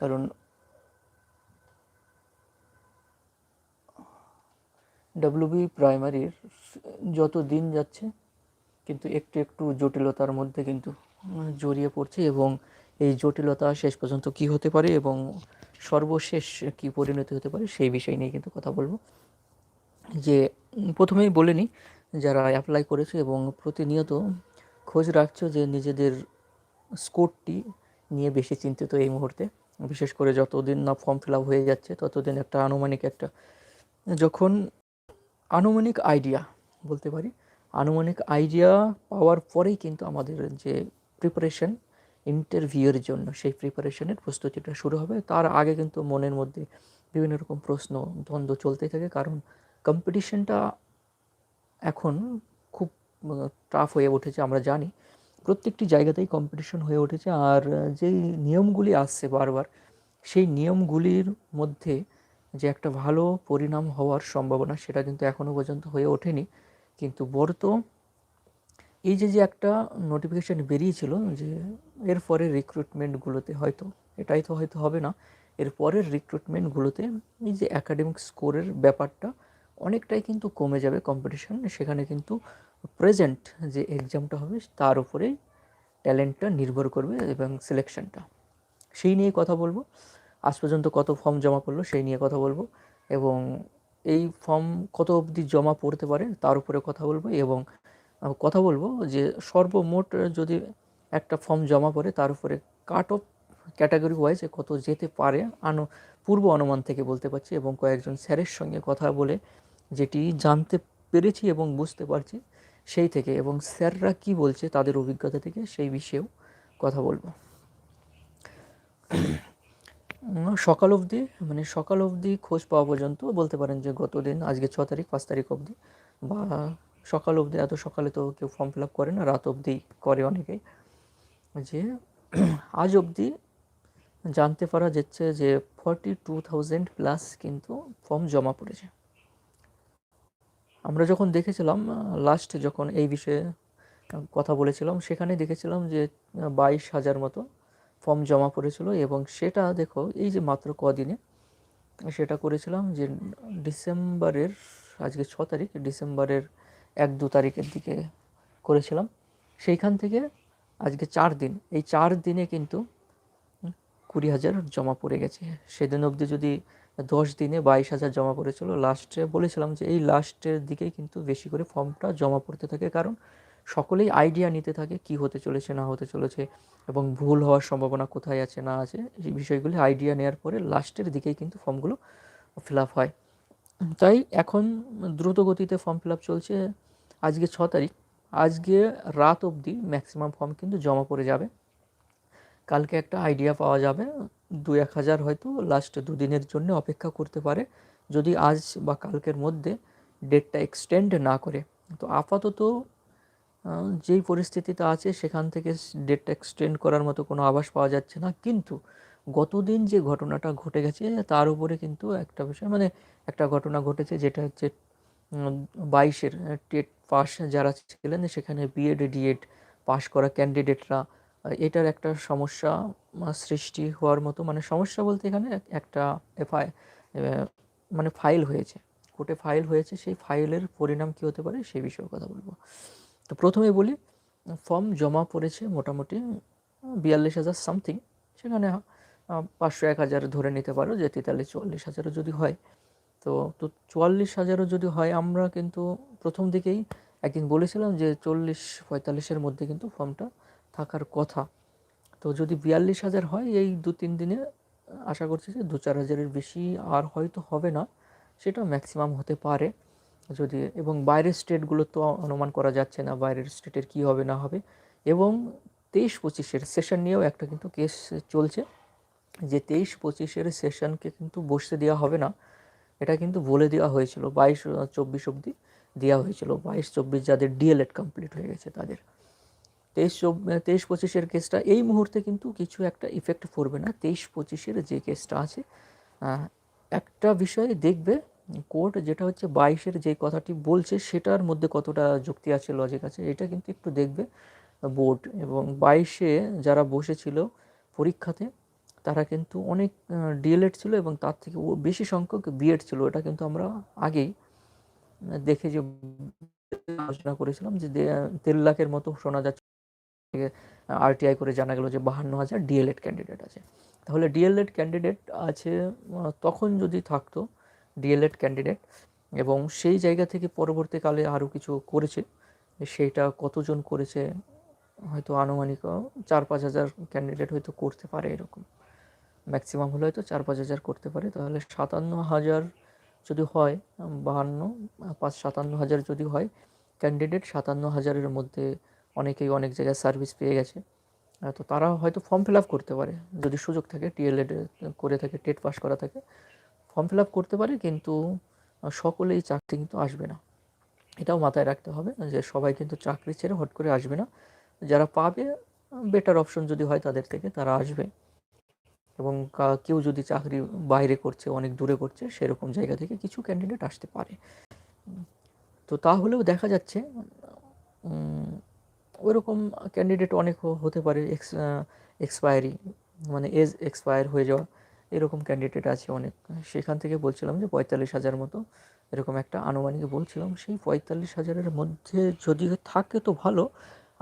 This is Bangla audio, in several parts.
কারণ ডাব্লিউবি প্রাইমারির যত দিন যাচ্ছে কিন্তু একটু একটু জটিলতার মধ্যে কিন্তু জড়িয়ে পড়ছে এবং এই জটিলতা শেষ পর্যন্ত কি হতে পারে এবং সর্বশেষ কি পরিণতি হতে পারে সেই বিষয় নিয়ে কিন্তু কথা বলব। যে, প্রথমেই বলে নিই, যারা অ্যাপ্লাই করেছে এবং প্রতিনিয়ত খোঁজ রাখছো যে নিজেদের স্কোরটি নিয়ে বেশি চিন্তিত এই মুহূর্তে। বিশেষ করে যতদিন না ফর্ম ফিল আপ হয়ে যাচ্ছে, ততদিন একটা আনুমানিক একটা, যখন আনুমানিক আইডিয়া বলতে পারি, আনুমানিক আইডিয়া পাওয়ার পরেই কিন্তু আমাদের যে প্রিপারেশন ইন্টারভিউয়ের জন্য সেই প্রিপারেশনের প্রস্তুতিটা শুরু হবে। তার আগে কিন্তু মনের মধ্যে বিভিন্ন রকম প্রশ্ন, দ্বন্দ্ব চলতেই থাকে, কারণ কম্পিটিশনটা এখন খুব টাফ হয়ে উঠেছে, আমরা জানি। প্রত্যেকটি জায়গাতেই কম্পিটিশন হয়ে উঠেছে। আর যেই নিয়মগুলি আসছে বারবার, সেই নিয়মগুলির মধ্যে যে একটা ভালো পরিণাম হওয়ার সম্ভাবনা, সেটা কিন্তু এখনও পর্যন্ত হয়ে ওঠেনি। কিন্তু বর্ত এই যে যে একটা নোটিফিকেশান বেরিয়েছিল যে, এর পরে রিক্রুটমেন্টগুলোতে হয়তো, এটাই তো হয়তো হবে না, এর পরের রিক্রুটমেন্টগুলোতে এই যে একাডেমিক স্কোরের ব্যাপারটা অনেকটাই কিন্তু কমে যাবে কম্পিটিশন সেখানে কিন্তু প্রেজেন্ট যে এক্সামটা হবে, তার উপরেই ট্যালেন্টটা নির্ভর করবে এবং সিলেকশনটা সেই নিয়ে কথা বলব। আজ পর্যন্ত কত ফর্ম জমা পড়ল সেই নিয়ে কথা বলব এবং এই ফর্ম কত অবধি জমা পড়তে পারে তার উপরে কথা বলব এবং কথা বলব যে সর্বমোট যদি একটা ফর্ম জমা পড়ে তার উপরে কাট অফ ক্যাটাগরি ওয়াইজ কত যেতে পারে আনো, পূর্ব অনুমান থেকে বলতে পারছি এবং কয়েকজন স্যারের সঙ্গে কথা বলে যেটি জানতে পেরেছি এবং বুঝতে পারছি। সেই থেকে এবং স্যাররা কি বলছে তাদের অভিজ্ঞতা থেকে সেই বিষয়েও কথা বলব। সকাল অবধি মানে সকাল অবধি খোঁজ পাওয়া পর্যন্ত বলতে পারেন যে গত দিন, আজকে ছ তারিখ, পাঁচ তারিখ অবধি বা সকাল অবধি, এত সকালে তো কেউ ফর্ম ফিল আপ করে না, রাত অবধি করে অনেকেই যে আজ অবধি জানতে পারা যাচ্ছে যে ফর্টি টু থাউজেন্ড প্লাস কিন্তু ফর্ম জমা পড়েছে। আমরা যখন দেখেছিলাম লাস্ট যখন এই বিষয়ে কথা বলেছিলাম সেখানে দেখেছিলাম যে বাইশ হাজার মতো ফর্ম জমা পড়েছিল এবং সেটা দেখো, এই যে মাত্র কদিনে, সেটা করেছিলাম যে, ডিসেম্বরের, আজকে ছ তারিখ, ডিসেম্বরের এক দু তারিখের দিকে করেছিলাম। সেইখান থেকে আজকে চার দিন, এই চার দিনে কিন্তু কুড়ি হাজার জমা পড়ে গেছে। সেদিন অবধি যদি দশ দিনে বাইশ হাজার জমা পড়েছিল লাস্টে বলেছিলাম যে, এই লাস্টের দিকেই কিন্তু বেশি করে ফর্মটা জমা পড়তে থাকে। কারণ সকলেই আইডিয়া নিতে থাকে কি হতে চলেছে, না হতে চলেছে এবং ভুল হওয়ার সম্ভাবনা কোথায় আছে, না আছে, এই বিষয়গুলি আইডিয়া নেওয়ার পরে লাস্টের দিকেই কিন্তু ফর্মগুলো ফিল আপ হয়। তাই এখন দ্রুত গতিতে ফর্ম ফিল আপ চলছে। আজকে ছ তারিখ। আজকে রাত অবধি ম্যাক্সিমাম ফর্ম কিন্তু জমা পড়ে যাবে। কালকে একটা আইডিয়া পাওয়া যাবে। দু এক হাজার হয়তো লাস্ট দুদিনের জন্য অপেক্ষা করতে পারে। যদি আজ বা কালকের মধ্যে ডেটটা এক্সটেন্ড না করে, তো আপাতত যেই পরিস্থিতিতে আছে, সেখান থেকে ডেটটা এক্সটেন্ড করার মতো কোনো আভাস পাওয়া যাচ্ছে না। কিন্তু গতদিন যে ঘটনাটা ঘটে গেছে, তার উপরে কিন্তু একটা বিষয় মানে একটা ঘটনা ঘটেছে যেটা হচ্ছে বাইশের টেট পাস যারা ছিলেন, সেখানে বিএড ডিএড পাশ করা ক্যান্ডিডেটরা এটার একটা সমস্যা সৃষ্টি হওয়ার মতো। মানে সমস্যা বলতে এখানে একটা এফআই মানে ফাইল হয়েছে। কোর্টে ফাইল হয়েছে, সেই ফাইলের পরিণাম কী হতে পারে সেই বিষয়ে কথা বলব। তো প্রথমে বলি ফর্ম জমা পড়েছে মোটামুটি বিয়াল্লিশ হাজার সামথিং সেখানে পাঁচশো এক হাজার ধরে নিতে পারো যে তেতাল্লিশ চুয়াল্লিশ হাজারও যদি হয়। তো তো চুয়াল্লিশ হাজারও যদি হয়, আমরা কিন্তু প্রথম দিকেই একদিন বলেছিলাম যে চল্লিশ পঁয়তাল্লিশের মধ্যে কিন্তু ফর্মটা থাকার কথা। তো যদি বিয়াল্লিশ হাজার হয়, এই দু তিন দিনে, আশা করছি যে দু চার হাজারের বেশি আর হয়তো হবে না, সেটা ম্যাক্সিমাম হতে পারে। যদি, এবং বাইরের স্টেটগুলো তো অনুমান করা যাচ্ছে না, বাইরের স্টেটের কী হবে, না হবে। এবং তেইশ পঁচিশের সেশন নিয়েও একটা কিন্তু কেস চলছে, যে তেইশ পঁচিশের সেশনকে কিন্তু বসতে দেওয়া হবে না। এটা কিন্তু বলে দেওয়া হয়েছিল, বাইশ, চব্বিশ অবধি দেওয়া হয়েছিল, বাইশ, চব্বিশ যাদের ডিএলএড কমপ্লিট হয়ে গেছে তাদের। তেইশ তেইশ পঁচিশের কেসটা এই মুহূর্তে কিন্তু কিছু একটা ইফেক্ট পড়বে না। তেইশ পঁচিশের যে কেসটা আছে একটা বিষয় দেখবে কোর্ট যেটা হচ্ছে বাইশের যে কথাটি বলছে, সেটার মধ্যে কতটা যুক্তি আছে লজিক আছে, এটা কিন্তু একটু দেখবে বোর্ড এবং বাইশে যারা বসেছিল পরীক্ষাতে, তারা কিন্তু অনেক ডিএলএড ছিল এবং তার থেকে বেশি সংখ্যক বিএড ছিল। এটা কিন্তু আমরা আগেই দেখে যে আলোচনা করেছিলাম যে দেড় লাখের মতো শোনা যাচ্ছে। আরটিআই করে জানা গেল যে বাহান্ন হাজার ডিএলএড ক্যান্ডিডেট আছে। তাহলে ডিএলএড ক্যান্ডিডেট আছে তখন যদি থাকতো ডিএলএড ক্যান্ডিডেট এবং সেই জায়গা থেকে পরবর্তীকালে আরও কিছু করেছে, সেইটা কতজন করেছে, হয়তো আনুমানিক চার পাঁচ হাজার ক্যান্ডিডেট হয়তো করতে পারে এরকম। ম্যাক্সিমাম হলে হয়তো চার পাঁচ হাজার করতে পারে, তাহলে সাতান্ন হাজার যদি হয়, বাহান্ন, পাঁচ সাতান্ন হাজার যদি হয় ক্যান্ডিডেট সাতান্ন হাজারের মধ্যে অনেকেই অনেক জায়গায় সার্ভিস পেয়ে গেছে। তো তারা হয়তো ফর্ম ফিল আপ করতে পারে। যদি সুযোগ থাকে টিএলএড করে থাকে টেট পাস করা থাকে ফর্ম ফিল আপ করতে পারে, কিন্তু সকলেই চাকরি কিন্তু আসবে না। এটাও মাথায় রাখতে হবে যে সবাই কিন্তু চাকরি ছেড়ে হট করে আসবে না। যারা পাবে বেটার অপশন যদি হয় তাদের থেকে তারা আসবে। এবং কেউ যদি চাকরি বাইরে করছে, অনেক দূরে করছে, সেরকম জায়গা থেকে কিছু ক্যান্ডিডেট আসতে পারে। তো তাহলেও দেখা যাচ্ছে ওইরকম ক্যান্ডিডেট অনেক হতে পারে এক্স এক্সপায়ারি মানে এজ এক্সপায়ার হয়ে যাওয়া, এরকম ক্যান্ডিডেট আছে অনেক। সেখান থেকে বলছিলাম যে পঁয়তাল্লিশ হাজার মতো, এরকম একটা আনুমানিক বলছিলাম। সেই পঁয়তাল্লিশ হাজারের মধ্যে যদি থাকে তো ভালো,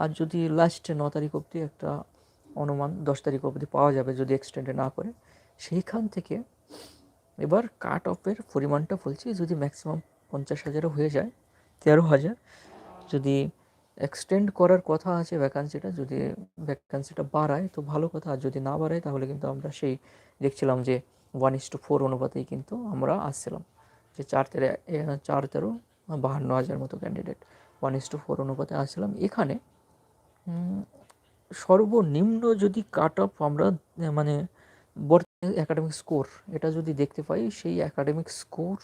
আর যদি লাস্টে ন তারিখ অবধি একটা অনুমান, দশ তারিখ অবধি পাওয়া যাবে যদি এক্সটেন্ডে না করে, সেইখান থেকে এবার কাট অফের পরিমাণটা বলছি, যদি ম্যাক্সিমাম পঞ্চাশ হাজারও হয়ে যায়, তেরো হাজার, যদি এক্সটেন্ড করার কথা আছে ভ্যাকান্সিটা যদি ভ্যাকান্সিটা বাড়ায়, তো ভালো কথা। আর যদি না বাড়ায়, তাহলে কিন্তু আমরা সেই দেখছিলাম যে ওয়ান ইস টু ফোর অনুপাতেই কিন্তু আমরা আসছিলাম। যে চার তেরো চার তেরো, বাহান্ন হাজার মতো candidate one is two four অনুপাতে আসছিলাম। এখানে সর্বনিম্ন যদি কাট অফ আমরা মানে বর্তমানে একাডেমিক স্কোর এটা যদি দেখতে পাই, সেই একাডেমিক স্কোর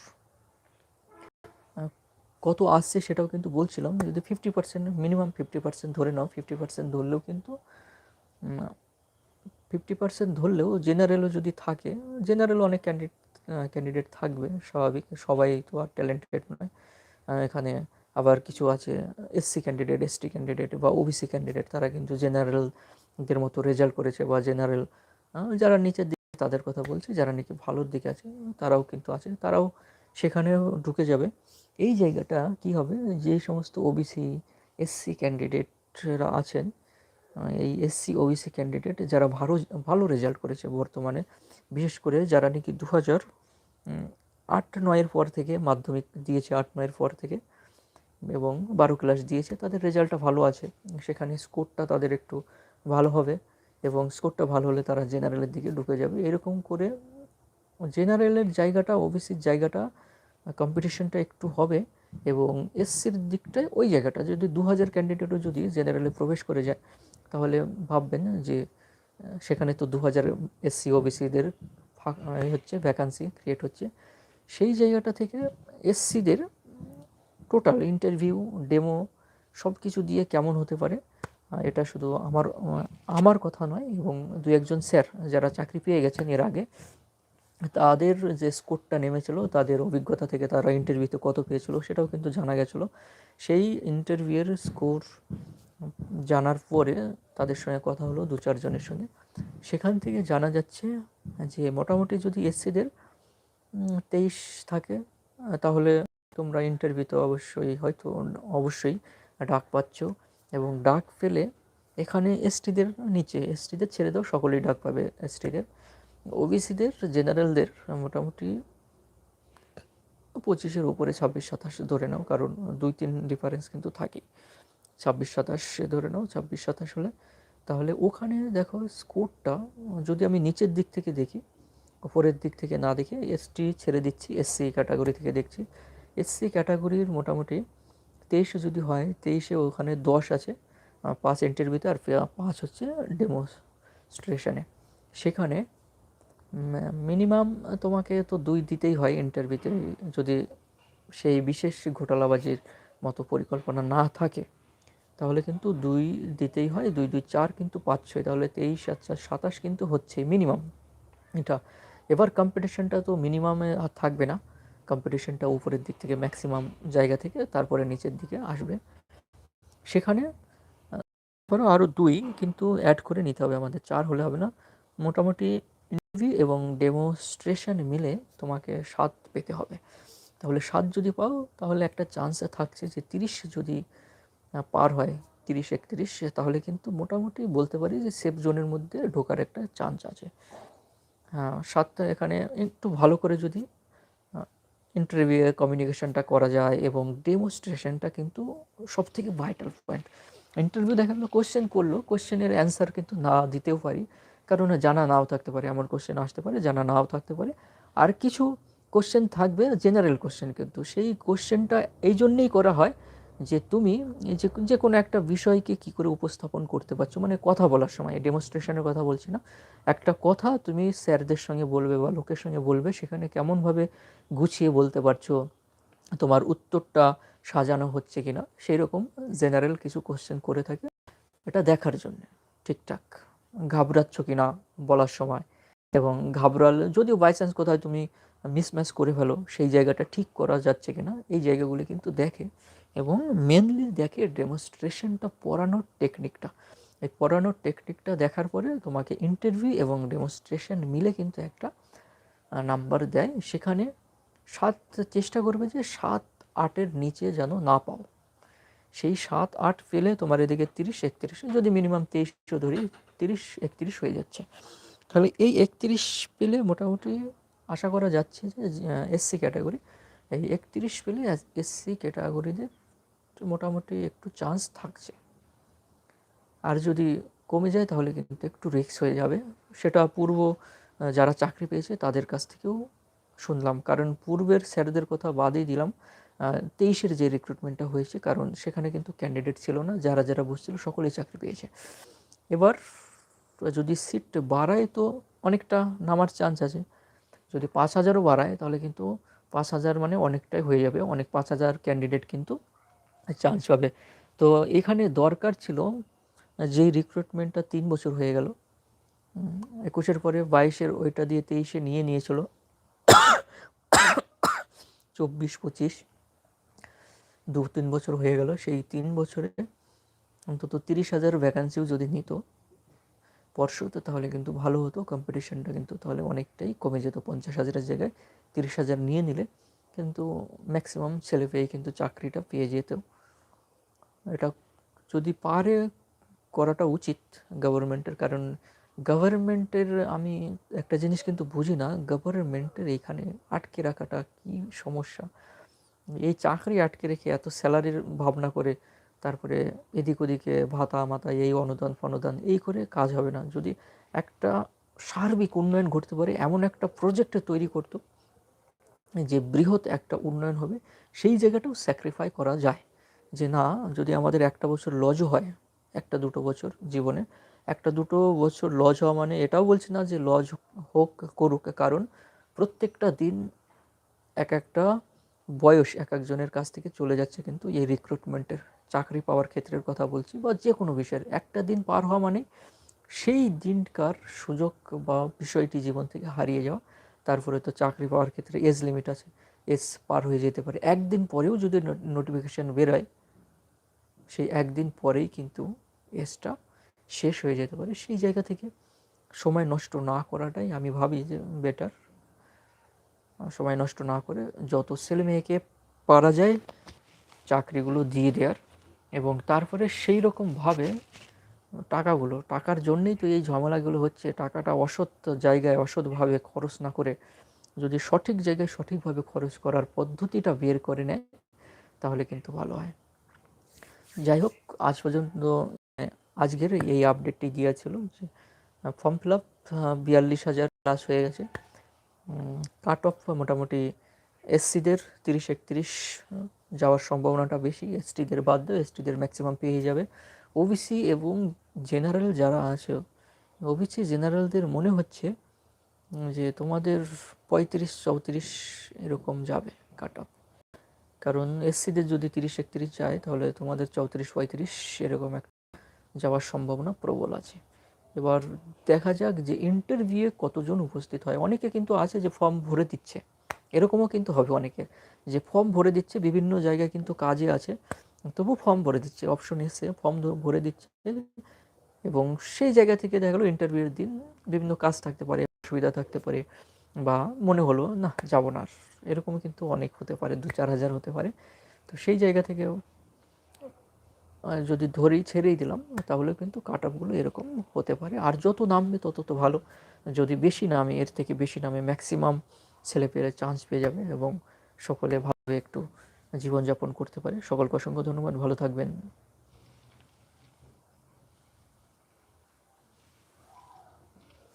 কত আসছে সেটাও কিন্তু বলছিলাম, যদি fifty percent minimum fifty percent ধরে নাও ফিফটি পার্সেন্ট ধরলেও কিন্তু ফিফটি পার্সেন্ট ধরলেও জেনারেলও যদি থাকে জেনারেল অনেক ক্যান্ডিডেট ক্যান্ডিডেট থাকবে, স্বাভাবিক, সবাই তো আর ট্যালেন্টেড নয়। এখানে আবার কিছু আছে এসসি ক্যান্ডিডেট এসটি ক্যান্ডিডেট বা ওবিসি ক্যান্ডিডেট তারা কিন্তু জেনারেলদের মতো রেজাল্ট করেছে বা জেনারেল যারা নিচের দিকে তাদের কথা বলছি, যারা নাকি ভালোর দিকে আছে, তারাও কিন্তু আছে, তারাও সেখানেও ঢুকে যাবে। এই জায়গাটা কি হবে? যে সমস্ত ওবিসি এসসি ক্যান্ডিডেটরা আছেন এই এসসি ওবিসি ক্যান্ডিডেট যারা ভালো ভালো রেজাল্ট করেছে বর্তমানে, বিশেষ করে যারা নাকি দু হাজার আট, নয়ের পর থেকে মাধ্যমিক দিয়েছে, আট, নয়ের পর থেকে, এবং বারো ক্লাস দিয়েছে, তাদের রেজাল্টটা ভালো আছে। সেখানে স্কোরটা তাদের একটু ভালো হবে এবং স্কোরটা ভালো হলে তারা জেনারেলের দিকে ঢুকে যাবে। এরকম করে জেনারেলের জায়গাটা ওবিসির জায়গাটা কম্পিটিশনটা একটু হবে এবং এসসির দিকটায় ওই জায়গাটা, যদি দু হাজার ক্যান্ডিডেটও যদি জেনারেলে প্রবেশ করে যায়, তাহলে ভাববেন যে সেখানে তো দু হাজার এসসি ওবিসিদের হচ্ছে ভ্যাকান্সি ক্রিয়েট হচ্ছে। সেই জায়গাটা থেকে এসসিদের টোটাল ইন্টারভিউ ডেমো সব কিছু দিয়ে কেমন হতে পারে এটা শুধু আমার আমার কথা নয়, এবং দু একজন স্যার যারা চাকরি পেয়ে গেছেন এর আগে তাদের যে স্কোরটা নেমেছিল, তাদের অভিজ্ঞতা থেকে তারা ইন্টারভিউতে কত পেয়েছিল সেটাও কিন্তু জানা গেছিল। সেই ইন্টারভিউয়ের স্কোর জানার পরে তাদের সঙ্গে কথা হলো দু চারজনের সঙ্গে। সেখান থেকে জানা যাচ্ছে যে মোটামুটি যদি এসসিদের তেইশ থাকে, তাহলে তোমরা ইন্টারভিউতে অবশ্যই হয়তো অবশ্যই ডাক পাচ্ছ এবং ডাক পেলে এখানে এসটিদের নিচে, এসটিদের ছেড়ে দাও, সকলেই ডাক পাবে এসটিদের। ওবিসিদের জেনারেলদের মোটামুটি পঁচিশের উপরে ছাব্বিশ সাতাশ ধরে নাও, কারণ দুই তিন ডিফারেন্স কিন্তু থাকে ছাব্বিশ সাতাশে ধরে নাও, ছাব্বিশ সাতাশ হলে তাহলে ওখানে দেখো স্কোরটা যদি আমি নিচের দিক থেকে দেখি ওপরের দিক থেকে না দেখে এসটি ছেড়ে দিচ্ছি এসসি ক্যাটাগরি থেকে দেখছি এসসি ক্যাটাগরির মোটামুটি তেইশে যদি হয়, তেইশে ওখানে দশ আছে পাঁচ ইন্টারভিউতে আর পাঁচ হচ্ছে ডেমোস্ট্রেশনে সেখানে মিনিমাম তোমাকে তো দুই দিতেই হয় ইন্টারভিউতে যদি সেই বিশেষ ঘোটালাবাজির মতো পরিকল্পনা না থাকে, তাহলে কিন্তু দুই দিতেই হয়, দুই দুই, চার কিন্তু পাচ্ছই, তাহলে তেইশ আচ্ছা সাতাশ কিন্তু হচ্ছে মিনিমাম এটা, এবার কম্পিটিশনটা তো মিনিমামে আর থাকবে না কম্পিটিশনটা উপরের দিক থেকে ম্যাক্সিমাম জায়গা থেকে, তারপরে নিচের দিকে আসবে। সেখানে আরও দুই কিন্তু অ্যাড করে নিতে হবে, আমাদের চার হলে হবে না, মোটামুটি ইন্টারভিউ এবং ডেমোস্ট্রেশন মিলে তোমাকে সাত পেতে হবে। তাহলে সাত যদি পাও, তাহলে একটা চান্সে থাকছে যে তিরিশ যদি পার হয়, তিরিশ, একত্রিশ, তাহলে কিন্তু মোটামুটি বলতে পারি যে সেফ জোনের মধ্যে ঢোকার একটা চান্স আছে। হ্যাঁ সাতটা এখানে একটু ভালো করে যদি ইন্টারভিউ কমিউনিকেশনটা করা যায় এবং ডেমোস্ট্রেশনটা কিন্তু সব থেকে ভাইটাল পয়েন্ট ইন্টারভিউ দেখা গেলো কোশ্চেন করল কোশ্চেনের অ্যান্সার কিন্তু না দিতেও পারি। কারণ জানা নাও থাকতে পারে আমার কোশ্চেন আসতে পারে, জানা নাও থাকতে পারে। আর কিছু কোশ্চেন থাকবে জেনারেল কোশ্চেন কিন্তু। সেই কোশ্চেনটা এই জন্যেই করা হয় যে তুমি যে যে কোনো একটা বিষয়কে কি করে উপস্থাপন করতে পারছ মানে কথা বলার সময় ডেমনস্ট্রেশনের কথা বলছি না। একটা কথা তুমি স্যারদের সঙ্গে বলবে বা লোকের সঙ্গে বলবে, সেখানে কেমনভাবে গুছিয়ে বলতে পারছ, তোমার উত্তরটা সাজানো হচ্ছে কি না সেই রকম জেনারেল কিছু কোশ্চেন করে থাকে। এটা দেখার জন্য, ঠিকঠাক। ঘাবড়াচ্ছ কি না বলার সময়। এবং ঘাবড়ালে যদিও বাই চান্স কোথায় তুমি মিসম্যাচ করে ফেলো, সেই জায়গাটা ঠিক করা যাচ্ছে কি না এই জায়গাগুলি কিন্তু দেখে এবং মেনলি দেখে ডেমনস্ট্রেশনটা পড়ানোর টেকনিকটা এই পড়ানোর টেকনিকটা দেখার পরে তোমাকে ইন্টারভিউ এবং ডেমনস্ট্রেশন মিলে কিন্তু একটা নাম্বার দেয়। সেখানে সাত, চেষ্টা করবে যে সাত আটের নিচে যেন না পাও। সেই সাত আট পেলে তোমার এদিকে তিরিশ, একত্রিশ, যদি মিনিমাম তেইশশো ধরি তিরিশ একত্রিশ হয়ে যাচ্ছে। তাহলে এই একত্রিশ পেলে মোটামুটি আশা করা যাচ্ছে যে এসসি ক্যাটাগরি এই একত্রিশ পেলে এসসি ক্যাটাগরিতে মোটামুটি একটু চান্স থাকছে। আর যদি কমে যায় তাহলে কিন্তু একটু রিক্স হয়ে যাবে। সেটা পূর্ব যারা চাকরি পেয়েছে তাদের কাছ থেকেও শুনলাম। কারণ পূর্বের স্যারদের কথা বাদই দিলাম তেইশের যে রিক্রুটমেন্টটা হয়েছে, কারণ সেখানে কিন্তু ক্যান্ডিডেট ছিল না, যারা যারা বসছিল সকলেই চাকরি পেয়েছে। এবার যদি সিট বাড়ায় তো অনেকটা নামার চান্স আছে। যদি পাঁচ হাজারও বাড়ায়, তাহলে কিন্তু পাঁচ হাজার মানে অনেকটাই হয়ে যাবে। অনেক পাঁচ হাজার ক্যান্ডিডেট কিন্তু চান্স পাবে। তো এখানে দরকার ছিল, যেই রিক্রুটমেন্টটা তিন বছর হয়ে গেল একুশের পরে বাইশের ওইটা দিয়ে তেইশে নিয়ে নিয়েছিল। চব্বিশ, পঁচিশ দু তিন বছর হয়ে গেল। সেই তিন বছরে অন্তত তিরিশ হাজার ভ্যাকান্সিও যদি নিত পর্ষদ তাহলে কিন্তু ভালো হতো। কম্পিটিশনটা কিন্তু তাহলে অনেকটাই কমে যেত, পঞ্চাশ হাজারের জায়গায় তিরিশ হাজার নিয়ে নিলে কিন্তু ম্যাক্সিমাম ছেলে পেয়ে কিন্তু চাকরিটা পেয়ে যেত। এটা যদি পারে করাটা উচিত গভর্নমেন্টের কারণ গভর্নমেন্টের আমি একটা জিনিস কিন্তু বুঝি না গভর্নমেন্টের এইখানে আটকে রাখাটা কি সমস্যা? এই চাকরি আটকে রেখে এত স্যালারির ভাবনা করে তারপরে এদিক ওদিকে ভাতা মাতা, এই অনুদান, ফনুদান, এই করে কাজ হবে না। যদি একটা সার্বিক উন্নয়ন ঘটতে পারে, এমন একটা প্রজেক্টে তৈরি করতো, যে বৃহৎ একটা উন্নয়ন হবে, সেই জায়গাটাও স্যাক্রিফাই করা যায়। যে না, যদি আমাদের একটা বছর লজও হয়, একটা দুটো বছর জীবনে, একটা দুটো বছর লজ হওয়া মানে এটাও বলছি না যে লজ হোক, করুক, কারণ প্রত্যেকটা দিন এক একটা বয়স এক একজনের কাছ থেকে চলে যাচ্ছে কিন্তু এই রিক্রুটমেন্টের চাকরি পাওয়ার ক্ষেত্রের কথা বলছি বা যে কোনো বিষয়ের, একটা দিন পার হওয়া মানে সেই দিনকার সুযোগ বা বিষয়টি জীবন থেকে হারিয়ে যাওয়া। তারপরে তো চাকরি পাওয়ার ক্ষেত্রে এজ লিমিট আছে এজ পার হয়ে যেতে পারে। একদিন পরেও যদি নোটিফিকেশান বেরোয়, সেই একদিন পরেই কিন্তু এজটা শেষ হয়ে যেতে পারে। সেই জায়গা থেকে সময় নষ্ট না করাটাই আমি ভাবি যে বেটার সময় নষ্ট না করে যত ছেলে মেয়েকে পারা যায়, চাকরিগুলো দিয়ে দেওয়ার এবং তারপরে সেই রকমভাবে টাকাগুলো, টাকার জন্যেই তো এই ঝামেলাগুলো হচ্ছে, টাকাটা অসৎ জায়গায় অসৎভাবে খরচ না করে যদি সঠিক জায়গায় সঠিকভাবে খরচ করার পদ্ধতিটা বের করে নেয়, তাহলে কিন্তু ভালো হয়। যাই হোক, আজ পর্যন্ত আজকের এই আপডেটটি দিয়েছিল যে ফর্ম ফিল আপ বিয়াল্লিশ হাজার প্লাস হয়ে গেছে। কাট অফ মোটামুটি এসসিদের তিরিশ, একত্রিশ যাওয়ার সম্ভাবনাটা বেশি। এসটিদের বাদ দেয় এসটিদের ম্যাক্সিমাম পেয়ে যাবে। ওবিসি এবং জেনারেল যারা আছে ওবিসি জেনারেলদের মনে হচ্ছে যে তোমাদের পঁয়ত্রিশ, চৌত্রিশ এরকম যাবে কাট অফ কারণ এসসিদের যদি তিরিশ, একত্রিশ যায়, তাহলে তোমাদের চৌত্রিশ, পঁয়ত্রিশ এরকম একটা যাওয়ার সম্ভাবনা প্রবল আছে। এবার দেখা যাক যে ইন্টারভিউয়ে কতজন উপস্থিত হয়। অনেকে কিন্তু আছে যে ফর্ম ভরে দিচ্ছে। এরকমও কিন্তু হবে অনেকে, যে ফর্ম ভরে দিচ্ছে, বিভিন্ন জায়গায় কিন্তু কাজে আছে, তবু ফর্ম ভরে দিচ্ছে অপশন এসে ফর্ম ভরে দিচ্ছে, এবং সেই জায়গা থেকে দেখা গেলো ইন্টারভিউর দিন বিভিন্ন কাজ থাকতে পারে, অসুবিধা থাকতে পারে, বা মনে হলো, না, যাব না। এরকম কিন্তু অনেক হতে পারে, দু চার হাজার হতে পারে। তো সেই জায়গা থেকেও যদি ধরেই ছেড়েই দিলাম, তাহলে কিন্তু কাট আপগুলো এরকম হতে পারে। আর যত নামবে, তত তো ভালো। যদি বেশি নামে, এর থেকে বেশি নামে ম্যাক্সিমাম ছেলেপেলে চান্স পেয়ে যাবে এবং সকলে ভাবে একটু জীবনযাপন করতে পারে। সকল অসংখ্য ধন্যবাদ। ভালো থাকবেন।